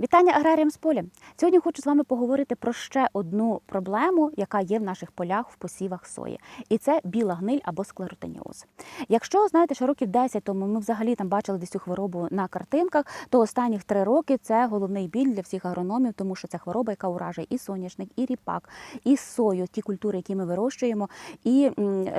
Вітання аграріям з поля. Сьогодні хочу з вами поговорити про ще одну проблему, яка є в наших полях в посівах сої, і це біла гниль або склеротиніоз. Якщо знаєте, що років 10 тому ми взагалі там бачили десь цю хворобу на картинках, то останніх три роки це головний біль для всіх агрономів, тому що це хвороба, яка уражує і соняшник, і ріпак, і сою, ті культури, які ми вирощуємо. І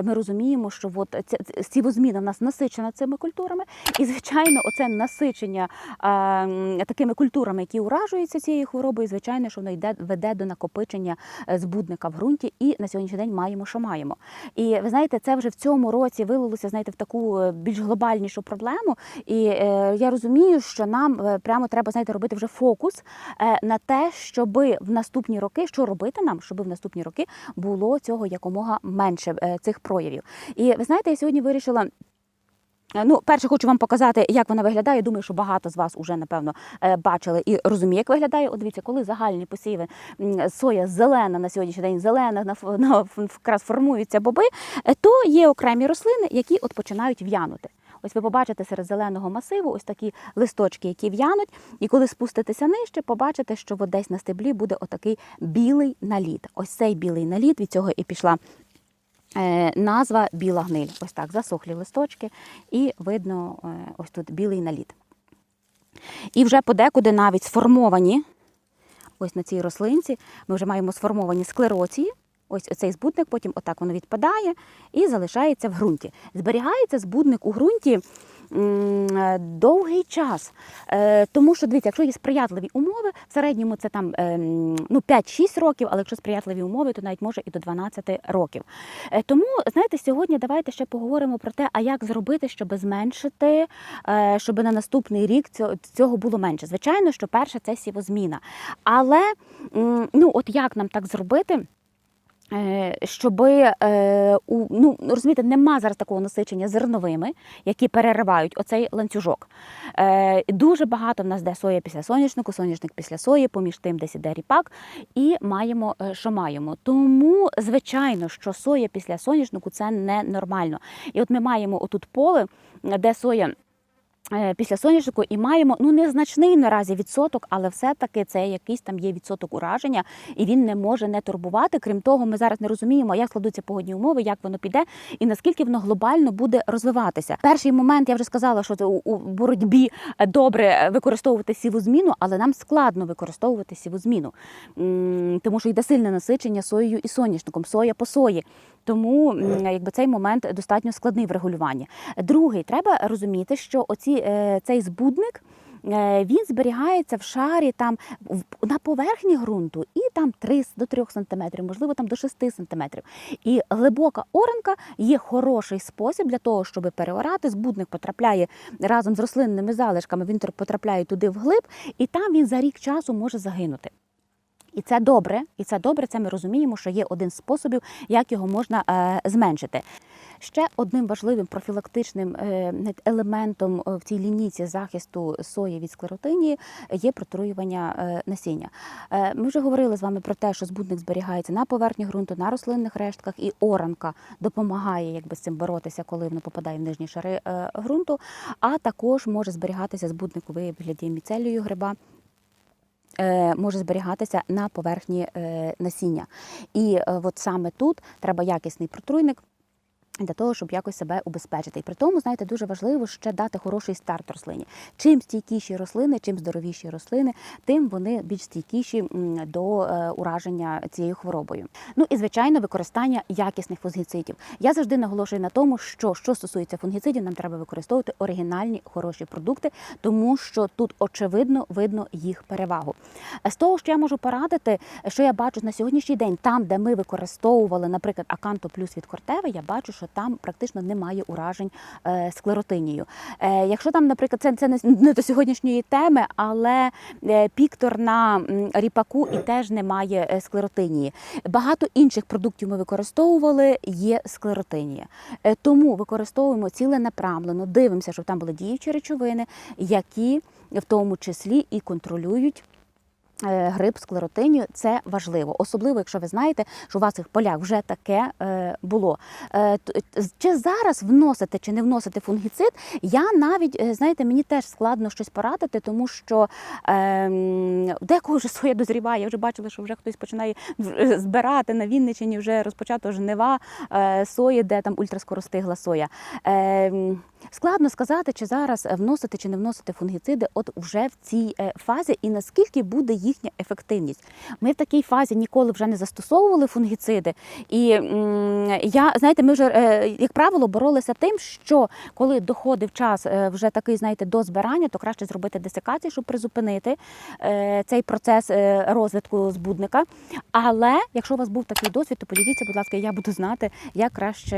ми розуміємо, що от ця сівозміна в нас насичена цими культурами, і звичайно, оце насичення а, такими культурами, які уражуються цією хворобою, звичайно, що воно йде веде до накопичення е, збудника в ґрунті, і на сьогоднішній день маємо, що маємо. І ви знаєте, це вже в цьому році вилилося знаєте, в таку е, більш глобальнішу проблему. І е, я розумію, що нам е, прямо треба знаєте, робити вже фокус на те, щоб в наступні роки, що робити нам, щоб в наступні роки було цього якомога менше цих проявів. І ви знаєте, я сьогодні вирішила. Е, Ну, перше, хочу вам показати, як вона виглядає. Думаю, що багато з вас вже напевно е, бачили і розуміє, як виглядає. От дивіться, коли загальні посіви соя зелена на сьогоднішній день, зелена на, на якраз формуються боби, е, то є окремі рослини, які от починають в'янути. Ось ви побачите серед зеленого масиву ось такі листочки, які в'януть. І коли спуститеся нижче, побачите, що от десь на стеблі буде отакий білий наліт. Ось цей білий наліт, від цього і пішла Назва біла гниль. Ось так, засохлі листочки, і видно е, ось тут білий наліт. І вже подекуди навіть сформовані, ось на цій рослинці, ми вже маємо сформовані склероції. Ось цей збудник, потім отак воно відпадає і залишається в ґрунті. Зберігається збудник у ґрунті е, довгий час. Е, Тому що, дивіться, якщо є сприятливі умови, в середньому це там е, ну, 5-6 років, але якщо сприятливі умови, то навіть може і до 12 років. Е, Тому, знаєте, сьогодні давайте ще поговоримо про те, а як зробити, щоб зменшити, е, щоб на наступний рік цього, було менше. Звичайно, що перше це сівозміна. Але ну, от як нам так зробити? Е, Щоб е, у ну розумієте, нема зараз такого насичення зерновими, які переривають оцей ланцюжок. Е, дуже багато в нас де соя після соняшнику, соняшник після сої, поміж тим десь іде ріпак, і маємо, що маємо. Тому, звичайно, що соя після соняшнику це ненормально. І от ми маємо отут поле, де соя. Е, Після соняшнику і маємо ну незначний наразі відсоток, але все-таки це якийсь там є відсоток ураження, і він не може не турбувати. Крім того, ми зараз не розуміємо, як складуться погодні умови, як воно піде, і наскільки воно глобально буде розвиватися. Перший момент я вже сказала, що це у, боротьбі е, добре використовувати сівозміну, але нам складно використовувати сівозміну, М, тому що йде сильне насичення соєю і соняшником, соя по сої. Тому якби цей момент достатньо складний в регулюванні. Другий, треба розуміти, що оці, е, цей збудник. е, Він зберігається в шарі там на поверхні ґрунту і там 3 до 3 см, можливо, там до 6 см. І глибока оранка є хороший спосіб для того, щоб переорати. Збудник потрапляє разом з рослинними залишками, він потрапляє туди вглиб, і там він за рік часу може загинути. І це добре, і це добре. Це ми розуміємо, що є один з способів, як його можна е, зменшити. Ще одним важливим профілактичним е, елементом е, в цій лінійці захисту сої від склеротинії є протруювання насіння. Ми вже говорили з вами про те, що збудник зберігається на поверхні ґрунту, на рослинних рештках, і оранка допомагає якби, з цим боротися, коли воно попадає в нижні шари ґрунту, а також може зберігатися збудник у вигляді міцелію гриба може зберігатися на поверхні е, насіння. І е, от саме тут треба якісний протруйник. Для того, щоб якось себе убезпечити. І при тому, знаєте, дуже важливо ще дати хороший старт рослині. Чим стійкіші рослини, чим здоровіші рослини, тим вони більш стійкіші до е, ураження цією хворобою. Ну і звичайно, використання якісних фунгіцидів. Я завжди наголошую на тому, що що стосується фунгіцидів, нам треба використовувати оригінальні хороші продукти, тому що тут очевидно видно їх перевагу. З того, що я можу порадити, що я бачу на сьогоднішній день, там, де ми використовували, наприклад, Аканто плюс від Кортеви, я бачу, що там практично немає уражень е, склеротинією. Е, якщо там, наприклад, це, це не, до сьогоднішньої теми, але е, піктор на ріпаку і теж немає склеротинії. Багато інших продуктів ми використовували, є склеротинія. Тому використовуємо ціленаправлено, дивимося, щоб там були діючі речовини, які в тому числі і контролюють Гриб склеротинію це важливо, особливо якщо ви знаєте, що у вас в полях вже таке е, було. Е, чи зараз вносити чи не вносити фунгіцид? Я навіть е, знаєте, мені теж складно щось порадити, тому що е, декого вже соя дозріває. Я Вже бачили, що вже хтось починає збирати на Вінниччині, вже розпочато жнива е, сої, де там ультраскоростигла соя. Е, Складно сказати, чи зараз вносити чи не вносити фунгіциди, от вже в цій е, фазі, і наскільки буде їхня ефективність. Ми в такій фазі ніколи вже не застосовували фунгіциди. І я знаєте, ми вже е, як правило боролися тим, що коли доходив час е, вже такий, знаєте, до збирання, то краще зробити десикацію, щоб призупинити е, цей процес розвитку збудника. Але якщо у вас був такий досвід, то поділіться, будь ласка, я буду знати, як краще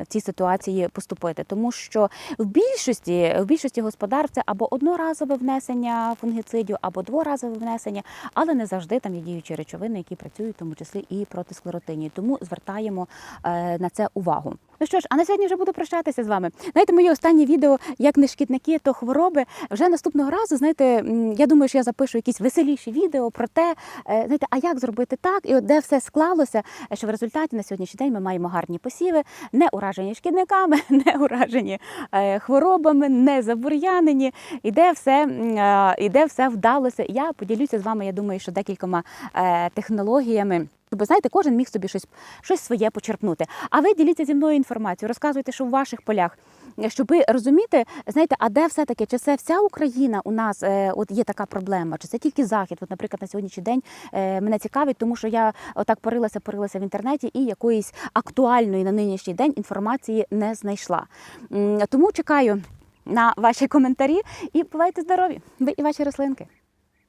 в цій ситуації поступити. Тому що в більшості, в більшості господарств це або одноразове внесення фунгіцидів, або дворазове внесення, але не завжди там є діючі речовини, які працюють, в тому числі і проти склеротинії. Тому звертаємо е, на це увагу. Ну що ж, а на сьогодні вже буду прощатися з вами. Знаєте, моє останнє відео, як не шкідники, то хвороби. Вже наступного разу, знаєте, я думаю, що я запишу якісь веселіші відео про те, е, знаєте, а як зробити так, і от де все склалося, що в результаті на сьогоднішній день ми маємо гарні посіви, не уражені шкідниками, не уражені е, хворобами, не забур'янені, і де все, е, і де все вдалося. Я поділюся з вами, я думаю, що декількома технологіями. Бо знаєте, кожен міг собі щось, щось своє почерпнути. А ви діліться зі мною інформацією, розказуйте, що в ваших полях, щоб розуміти, знаєте, а де все-таки, чи це вся Україна у нас е, от є така проблема, чи це тільки захід? От, наприклад, на сьогоднішній день е, мене цікавить, тому що я отак порилася, порилася в інтернеті і якоїсь актуальної на нинішній день інформації не знайшла. Тому чекаю на ваші коментарі і бувайте здорові! Ви і ваші рослинки.